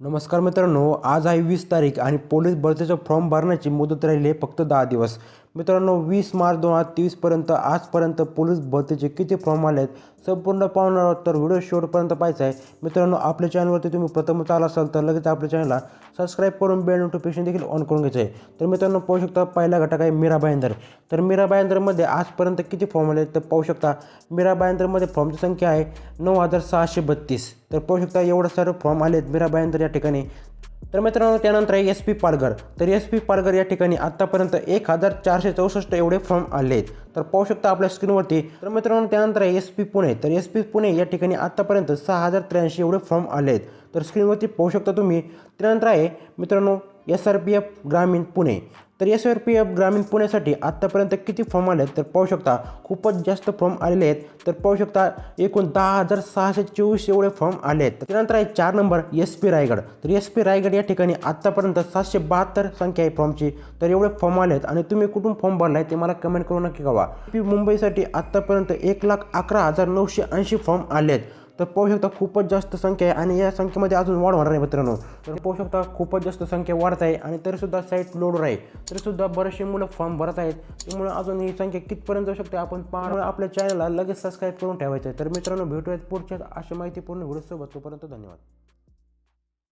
नमस्कार मित्रांनो आज आहे वीस तारीख आणि पोलीस भरतीचा फॉर्म भरण्याची मुदत राहिली आहे फक्त दहा दिवस. मित्रांनो वीस मार्च दोन हजार तेवीसपर्यंत आजपर्यंत पोलीस भरतीचे किती फॉर्म आले आहेत संपूर्ण पाहुणार आहोत. तर व्हिडिओ शेवटपर्यंत पाहायचा आहे. मित्रांनो आपल्या चॅनलवरती तुम्ही प्रथमच आला असाल तर लगेच आपल्या चॅनलला सबस्क्राईब करून बेल नोटिफिकेशन देखील ऑन करून घ्यायचं आहे. तर मित्रांनो पाहू शकता पहिला घटक आहे मीरा भाईंदर तर मीरा भाईंदरमध्ये आजपर्यंत किती फॉर्म आले आहेत तर पाहू शकता मीरा भाईंदरमध्ये फॉर्मची संख्या आहे नऊ हजार सहाशे बत्तीस. तर पाहू शकता एवढं सारं फॉर्म आले आहेत मीरा भाईंदर या ठिकाणी. तर मित्रांनो त्यानंतर आहे एस पी पालघर. तर एस पी पालघर या ठिकाणी आत्तापर्यंत एक हजार चारशे चौसष्ट एवढे फॉर्म आले आहेत तर पाहू शकता आपल्या स्क्रीनवरती. तर मित्रांनो त्यानंतर आहे एस पी पुणे. तर एस पी पुणे या ठिकाणी आत्तापर्यंत सहा हजार त्र्याऐंशी एवढे फॉर्म आले आहेत तर स्क्रीनवरती पाहू शकता तुम्ही. त्यानंतर आहे मित्रांनो एस आर पी एफ ग्रामीण पुणे. तर एस आर पी एफ ग्रामीण पुण्यासाठी आत्तापर्यंत किती फॉर्म आले आहेत? तर पाहू शकता खूपच जास्त फॉर्म आलेले आहेत. तर पाहू शकता एकूण दहा हजार सहाशे चोवीस एवढे फॉर्म आले आहेत. त्यानंतर आहे चार नंबर एस पी रायगड. तर एस पी रायगड या ठिकाणी आत्तापर्यंत सातशे बहात्तर संख्या आहे फॉर्मची. तर एवढे फॉर्म आले आहेत. आणि तुम्ही कुठून फॉर्म भरला आहे ते मला कमेंट करू नक्की कळवा. पी मुंबईसाठी आत्तापर्यंत एक लाख अकरा हजार नऊशे ऐंशी फॉर्म आले आहेत. तर पाहू शकता खूपच जास्त संख्या आहे आणि या संख्येमध्ये अजून वाढ होणार आहे मित्रांनो. तर पाहू शकता खूपच जास्त संख्या वाढत आहे आणि तरीसुद्धा साईट लोडवर आहे. तरीसुद्धा बरेचसे मुलं फॉर्म भरत आहेत. त्यामुळे अजून ही संख्या कितपर्यंत जाऊ शकते आपण पाहणं आपल्या चॅनलला लगेच सबस्क्राईब करून ठेवायचं आहे. तर मित्रांनो भेटूयात पुढच्या अशा माहितीपूर्ण व्हिडिओसोबत तोपर्यंत धन्यवाद.